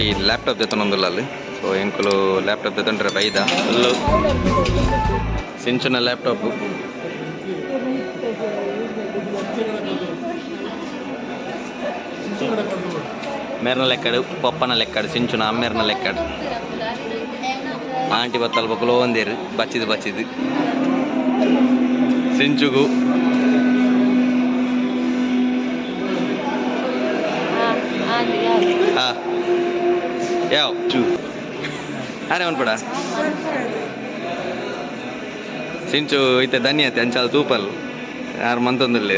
ಈ ಲ್ಯಾಪ್ಟಾಪ್ ಜೊತೆ ಅಲ್ಲಿ ಸೊ ಎಂಕುಲು ಲ್ಯಾಪ್ಟಾಪ್ ಜೊತೆ ಬೈದ ಅಲ್ಲು ಸಿಂಚನ ಲ್ಯಾಪ್ಟಾಪ್ ಮೇರ್ನ ಲೆಕ್ಕಡು ಪಪ್ಪನ ಲೆಕ್ಕಡು ಸಿಂಚುನ ಅಮ್ಮೇರ್ನ ಲೆಕ್ಕಡು ಆಂಟಿ ಬತ್ತಲ್ ಬಕ್ಕಲು ಒಂದೇರು ಬಚ್ಚಿದು ಬಚ್ಚಿದು ಸಿಂಚುಗು ಹಾ ಯಾವ ಅರೆ ಒಂದು ಕೂಡ ಸಿಂಚು ಐತೆ ಧನಿ ಐತೆ ಅಂಚಾಲ ತೂಪಲ್ ಯಾರು ಮಂತೊಂದಿಲ್ಲ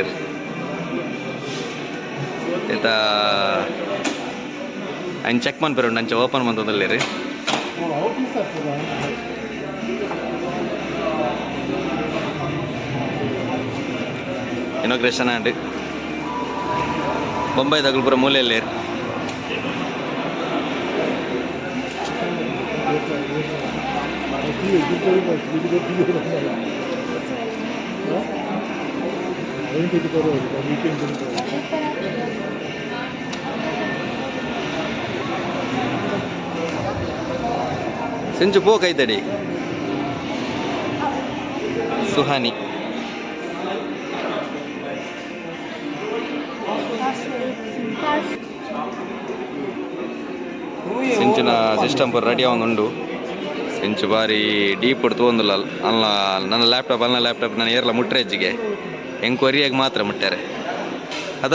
ಈತ ಹಂಗೆ ಚೆಕ್ ಮಾಡ್ಬಾರ ಅಂಚ ಓಪನ್ ಮಂತೊಂದಿಲ್ಲ ರೀ ಇನೋಗ್ರೇಷನ್ ಅಂಡ್ ಬೊಂಬೈ ದಗಲ್ಪುರ ಮೂಲೆಯಲ್ಲಿ ಮೂಲೆಯಲ್ಲೇರು ಸಿಂಚು ಪೋ ಕೈತಡಿ. ಸುಹಾನಿ. ಸಿಂಚಿನ ಸಿಸ್ಟಮ್ ರೆಡಿ ರೆಡಿ ಉಂಡು ಸಿಂಚು ಬಾರಿ ಡೀಪ್ ಹೊಡ್ತು ಒಂದಿಲ್ಲ ಅಲ್ಲ ನನ್ನ ಲ್ಯಾಪ್ಟಾಪ್ ಅಲ್ಲ ಲ್ಯಾಪ್ಟಾಪ್ ನಾನು ಏರ್ಲ ಮುಟ್ರೆ ಹೆಚ್ಚಿಗೆ ಎಂಕ್ವೈರಿಯಾಗಿ ಮಾತ್ರ ಮುಟ್ಟಾರೆ ಅದ?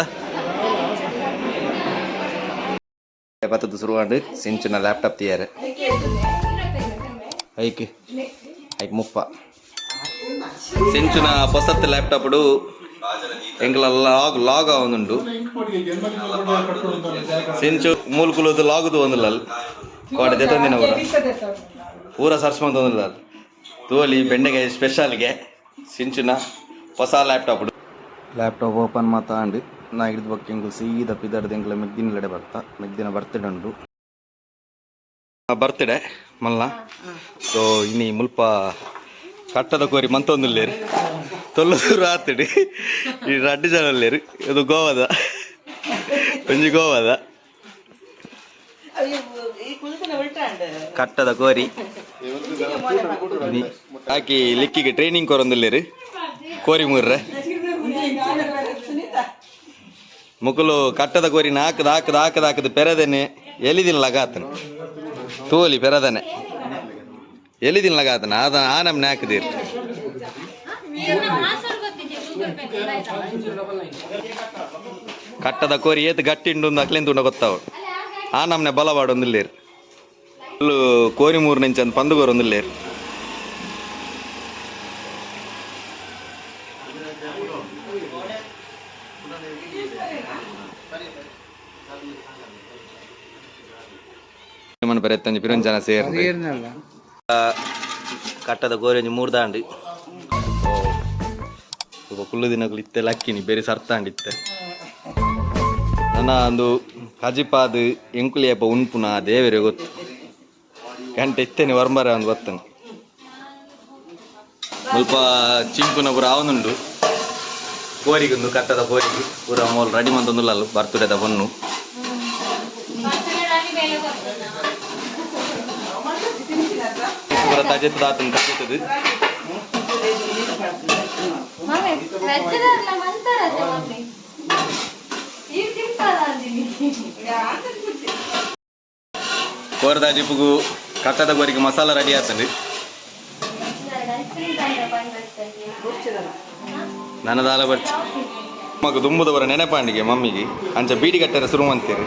ಸಿಂಚಿನ ಲ್ಯಾಪ್ಟಾಪ್ ತೀಯಾರೆ ಐಕ್ ಐಕ್ ಮುಪ್ಪ. ಸಿಂಚಿನ ಹೊಸತ್ತು ಲ್ಯಾಪ್ಟಾಪ್ಡು ಎಂಗ್ಲ ಲಾಗ್ ಲಾಗ್ ಆವೊಂದುಂಡು ಸಿಂಚು ಮೂಲ್ಕುಲದು ಲಾಗುದು ಒಂದಿಲ್ಲ. ಕೋಡೆ ಜೊತೆ ಊರ ಊರ ಸರ್ಚ್ ತಂದಿಲ್ಲ ತೋಲಿ ಬೆಂಡೆಕಾಯಿ ಸ್ಪೆಷಲ್ಗೆ ಸಿಂಚಿನ ಹೊಸ ಲ್ಯಾಪ್ಟಾಪ್ ಲ್ಯಾಪ್ಟಾಪ್ ಓಪನ್ ಮಾತಾಂಡು ನಾ ಹಿಡಿದ ಬಗ್ಗೆ ಎಂಗ್ಲು ಸೀದಾ ಪಿದಡ್ದು ಮೆಗ್ದಿನ ಮೆಗ್ದಿನಗಡೆ ಬರ್ತಾ. ಮೆಗ್ದಿನ ಬರ್ತ್ಡೇ ಉಂಡು ಬರ್ತ್ಡೇ ಮಲ್ಲ ಸೊ ಇನ್ನಿ ಮುಲ್ಪ ಕಟ್ಟದ ಕೋರಿ ಮಂತೊಂದುಲ್ಲೇರು ತೊಲ್ಲದೂರು ಆತಡಿ ಈ ರಡ್ಡು ಜನ ಉಲ್ಲೇರು ಇದು ಗೋವಾದ. ಒಂಜಿ ಗೋವಾದ. ಕಟ್ಟದ ಕೋರಿ. ಹಾಕಿ ಲಿಕ್ಕಿಗೆ ಟ್ರೈನಿಂಗ್ ಕೊರೊಂದುಲ್ಲೇರು ಕೋರಿ ಮೂರ್ರ. ಮುಕುಲು ಕಟ್ಟದ ಕೋರಿ ನಾಕದ, ಹಾಕದ ಹಾಕದ ಹಾಕದ ಪೆರದೇನೆ ಎಲಿದಿನ ಲಗಾತನ. ತೋಲಿ ಪೆರದನೆ. ಎಲಿದಿನ ಲಗಾತನ. ಅದ ಆ ನಮ್ನೆ ಹಾಕದಿರ್. ಕಟ್ಟದ ಕೋರಿ ಏತ್ ಗಟ್ಟಿಂಡು ಅಕ್ಲಿಂದ ಉಂಡ ಗೊತ್ತಾವ ಆ ನಮ್ನೆ ಬಲವಾಡ ಒಂದಿಲ್ಲೇರು ಫುಲ್ಲು ಕೋರಿ ಮೂರು ನಿಂಚ ಅಂತ ಪಂದುಗೋರು ಒಂದಿಲ್ಲೇರು మన పెరెత్తంజి పిరంజన సేర్ ಕಟ್ಟದ ಗೋರೆಂಜಿ ಮೂರು ದಾಂಡಿ ಒಬ್ಬ ಕುಳ್ಳು ದಿನಗಳು ಇತ್ತೆ ಲಕ್ಕಿನಿ ಬೇರೆ ಸರ್ತಾಂಡಿತ್ತೆ ನನ್ನ ಒಂದು ಕಜಿಪಾದು ಎಂಕುಲಿಯಪ್ಪ ಉಣ್ಪುನ ದೇವರೇ ಗೊತ್ತು ಗಂಟೆ ಇತ್ತೇನೆ ವರ್ಮರ ಒಂದು ಗೊತ್ತನು ಸ್ವಲ್ಪ ಚಿಂಪುನ ಪೂರ ಅವನುಂಡು ಕೋರಿಗೊಂದು ಕಟ್ಟದ ಕೋರಿಗೆ ಪೂರ ಮೋಲ್ ರೆಡಿ ಮಂತೊಂದುಲ್ಲ ಬರ್ತಡೇದ ಬನ್ನು ಪೂರ ತಜೆತ್ ದಾತನ್ ಕಟ್ಟುತ್ತದೆ ಮಮ್ಮಿ ವೆಜ್ಜಲ್ಲ ಕಟ್ಟದ ಗೋರಿಗೆ ಮಸಾಲ ರೆಡಿ ಆಗ್ತದೆ. ನನ್ನ ನನ್ನದಾಲ ಬರ್ಚಿ. ಮಗ ದುಂಬುದವರ ನೆನಪಾಂಡಿಗೆ ಮಮ್ಮಿಗೆ. ಅಂಚ ಬೀಡಿ ಕಟ್ಟರ ಶುರು ಅಂತೀರಿ.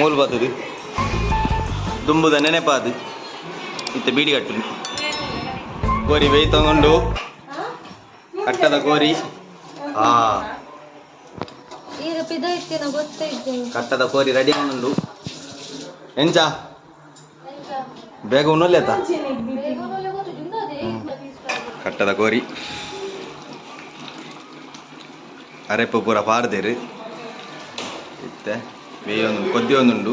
ಮೂಲ ಬದ್ದು ದುಂಬುದ ನೆನಪಾದು. ಇತ್ತ ಬೀಡಿ ಕಟ್ಟು. ಗೋರಿ ಬೇಯ್ ತಗೊಂಡು. ಕಟ್ಟದ ಗೋರಿ. ಪಿದ ಕಟ್ಟದ ಕೋರಿ ರೆಡಿ ಉಂಡು ಎಂಚ? ಬೇಗ ಉಣ್ಣಲ್ಲೇತ ಆತ? ಕಟ್ಟದ ಕೋರಿ. ಅರೆಪ್ಪು ಪೂರ ಪಾರ್ದೇರು. ಇತ್ತೆ ಬೇಯೊಂದು ಕೊದ್ದಿ ಒಂದುಂಡು.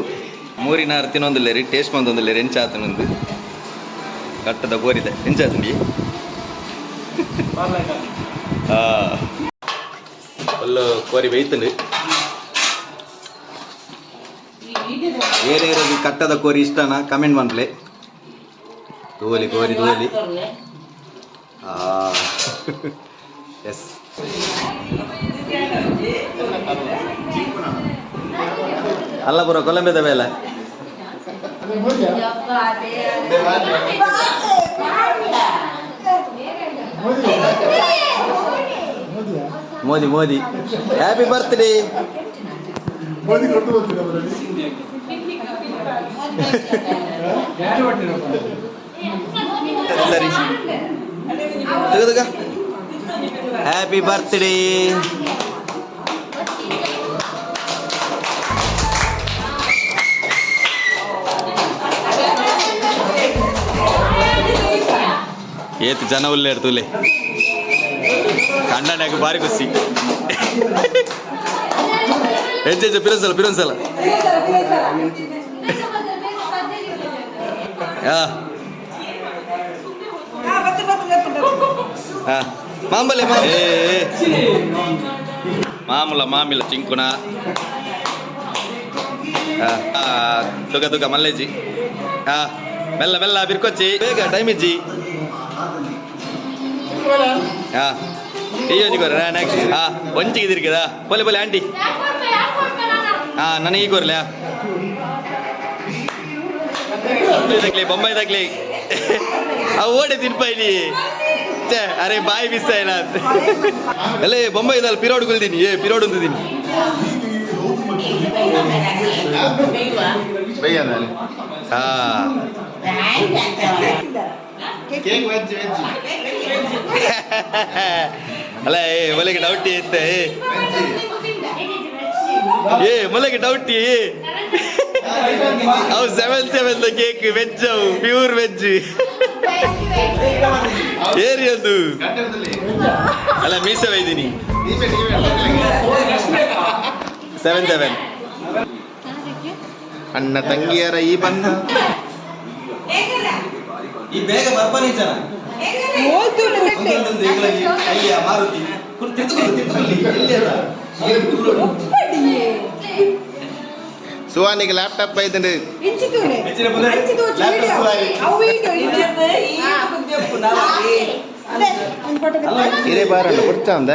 ಮೂರಿನ ತಿನ್ನೊಂದಿಲ್ಲೇರಿ ಟೇಸ್ಟ್ ಬಂದೊಂದಿಲ್ಲೇರಿ ಎಂಚಾತನೊಂದು ಕಟ್ಟದ ಕೋರಿದೆ ಎಂಚಾತಂಡಿ ಫುಲ್ಲು ಕೋರಿ ಬೇಯ್ತಂಡು. ಏನೇರೋದು ಕಟ್ಟದ ಕೋರಿ ಇಷ್ಟನಾ? ಕಮೆಂಟ್ ಮಾಡ್ಲೆ. ತೋಲಿ ಕೋರಿ ತೋಲಿ ಎಸ್ ಅಲ್ಲ ಬರೋ ಕೊಲಂಬೆದ ಬೇಲೆ ಮೋದಿ ಮೋದಿ ಹ್ಯಾಪಿ ಬರ್ತ್ಡೇ ಮೋದಿ ಕೊಟ್ಟು ಬರ್ತೀನಿ ಅವರಲ್ಲಿ ಸರಿ ತೆಗೆದುಗ ಹ್ಯಾಪಿ ಬರ್ತ್ಡೇ ಏತ್ ಜನ ಉಲ್ಲೇ ಇರ್ತುಲೆ ಕಂಡ ಬಾರಿ ಖುಷಿ. ಹೆಜ್ಜೆ ಹೆಜ್ಜೆ ಪಿರನ್ಸಲ ಪಿರನ್ಸಲ ಹಾ. మామూలే మామూల. మామిల చింకున. దుగ దుగ మల్లేజి. మెల్ల మెల్ల బిర్కొచ్చి. బేగ టైం ఇచ్చి. ఈయోజుకోరా నెక్స్ట్ ఒంచికి తిరిగిదా? పోలే పోలే ఆంటీ. నన్ను ఈ కోరలే. బొంబాయి తగ్గలే ఓడి తిరిపోయి ಪೊಲೆ ಪೊಲೆ ಆಂಟಿ ಹಾ ನನಗೆ ಈಗ ಕೊರ್ಲ್ಯಾ ತಕ್ಲಿ ಬೊಂಬೈ ತಕ್ಲಿ ಅವು ಓಡಿ ತಿನ್ಪಾಯಿ ಛೇ ಅರೆ ಬಾಯಿ ಮಿಸ್ ಆಯ್ನ ಅಂತ ಅಲ್ಲೇ ಬೊಂಬೈ ಇದಲ್ಲ ಪಿರೋಡ್ ಕುಲ್ದೀನಿ ಏ ಪಿರೋಡ್ ಉಂತಿದ್ದೀನಿ ಹಾ ಅಲ್ಲ ಏ ಮೊಲೆಗೆ ಡೌಟಿ ಇತ್ತೆ ಏ ಮೊಲೆಗೆ ಡೌಟಿ ಅವು ಸೆವೆನ್ ಸೆವೆನ್ ಕೇಕ್ ವೆಜ್ ಅವು ಪ್ಯೂರ್ ವೆಜ್ ಏರಿ ಅದು. ಅಲ್ಲ ಮೀಸೆ ಒಯ್ದೀನಿ ಸೆವೆನ್ ಸೆವೆನ್ ಅಣ್ಣ ತಂಗಿಯರ ಈ ಬಂಧ ಈ ಬೇಗ ಬರ್ಬನಿ ಜನ. ಮಾರುತಿ. ಸುವಾನಿಗೆ ಲ್ಯಾಪ್ಟಾಪ್ ಐತಂದ್ರೆ ಇರೇ ಬಾರಣ್ಣ ಕೊಡ್ತಾ ಒಂದ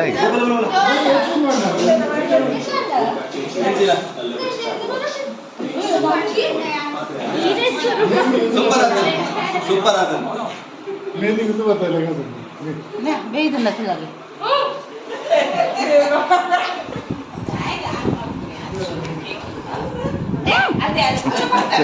ಸೂಪರ್ ಆದ ಸೂಪರ್ ಆದ ಮೆಹಂದಿ ಗುದ್ದು ಬರ್ತಾ ಇಲ್ಲ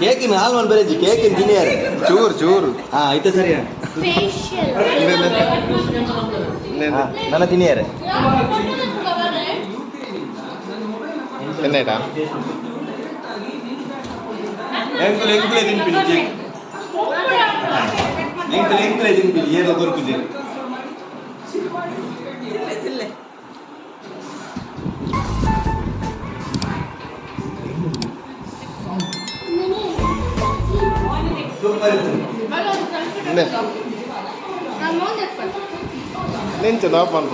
ಕೇಕಿನ ಹಾಲ್ ಮಾಡಿ ಬರೀ ಕೇಕಿನ ತಿನ್ನಿಯಾರೆ ಚೂರು ಚೂರು. ಹಾ ಐತೆ ಸರಿ. ನನ್ನ ತಿನ್ನಿಯಾರೆ ಎಂಕುಲೆ ತಿನ್ಪಿನಿ ಕೇಕ್ ಎಂಕುಲೆ ಎಂಕುಲೆ ತಿನ್ಪಿನಿ ಏನೆಲ್ಲ ದೊರಕುದಿಲ್ಲ Ne? Neyse ne yapalım?